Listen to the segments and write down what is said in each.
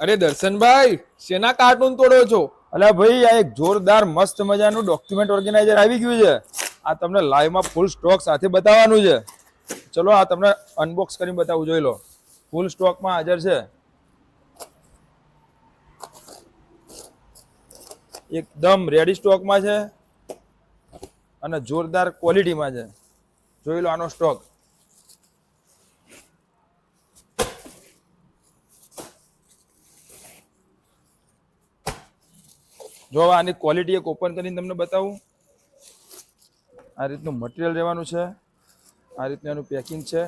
અરે દર્શનભાઈ, શેના કાર્ટૂન તોડો છો? અલ્યા ભાઈ, આ એક જોરદાર મસ્ત મજાનું ડોક્યુમેન્ટ ઓર્ગેનાઇઝર આવી ગયું છે. આ તમને લાઈવમાં ફૂલ સ્ટોક સાથે બતાવવાનું છે. ચલો, આ તમને અનબોક્સ કરીને બતાવું, જોઈ લો. ફૂલ સ્ટોકમાં હાજર છે. એકદમ રેડી સ્ટોકમાં છે. અને જોરદાર ક્વોલિટીમાં છે. જોઈ લો આનો સ્ટોક જો આની ક્વોલિટી એક ઓપન કરીને તમને બતાવું. આ રીતનું મટીરિયલ રહેવાનું છે. આ રીતનું એનું પેકિંગ છે.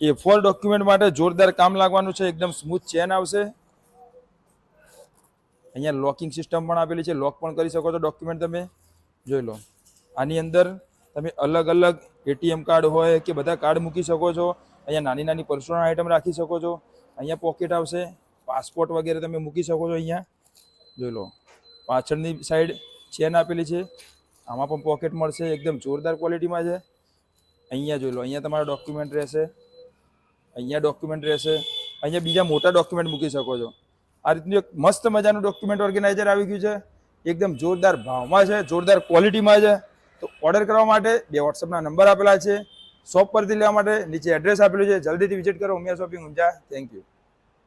એ ફોર ડોક્યુમેન્ટ માટે જોરદાર કામ લાગવાનું છે. એકદમ સ્મૂથ ચેન આવશે. અહીંયા લોકિંગ સિસ્ટમ પણ આપેલી છે. લોક પણ કરી શકો છો ડોક્યુમેન્ટ તમે. જોઈ લો. આની અંદર તમે અલગ અલગ એટીએમ કાર્ડ હોય કે બધા કાર્ડ મૂકી શકો છો. અહીંયા નાની નાની પર્સનલ આઇટમ રાખી શકો છો. અહીંયા પોકેટ આવશે. પાસપોર્ટ વગેરે તમે મૂકી શકો છો અહીંયા. જોઈ લો. પાછળની સાઈડ ચેન આપેલી છે. આમાં પણ પોકેટ મળશે. એકદમ જોરદાર ક્વોલિટીમાં છે. અહીંયા જોઈ લો. અહીંયા તમારા ડોક્યુમેન્ટ રહેશે. અહીંયા ડોક્યુમેન્ટ રહેશે. અહીંયા બીજા મોટા ડોક્યુમેન્ટ મૂકી શકો છો. આ રીતનું એક મસ્ત મજાનું ડોક્યુમેન્ટ ઓર્ગેનાઇઝર આવી ગયું છે. એકદમ જોરદાર ભાવમાં છે. જોરદાર ક્વોલિટીમાં છે. તો ઓર્ડર કરવા માટે બે વોટ્સઅપના નંબર આપેલા છે. શોપ પરથી લેવા માટે નીચે એડ્રેસ આપેલું છે. જલ્દીથી વિઝિટ કરો Umiya shopping Unjha. Thank you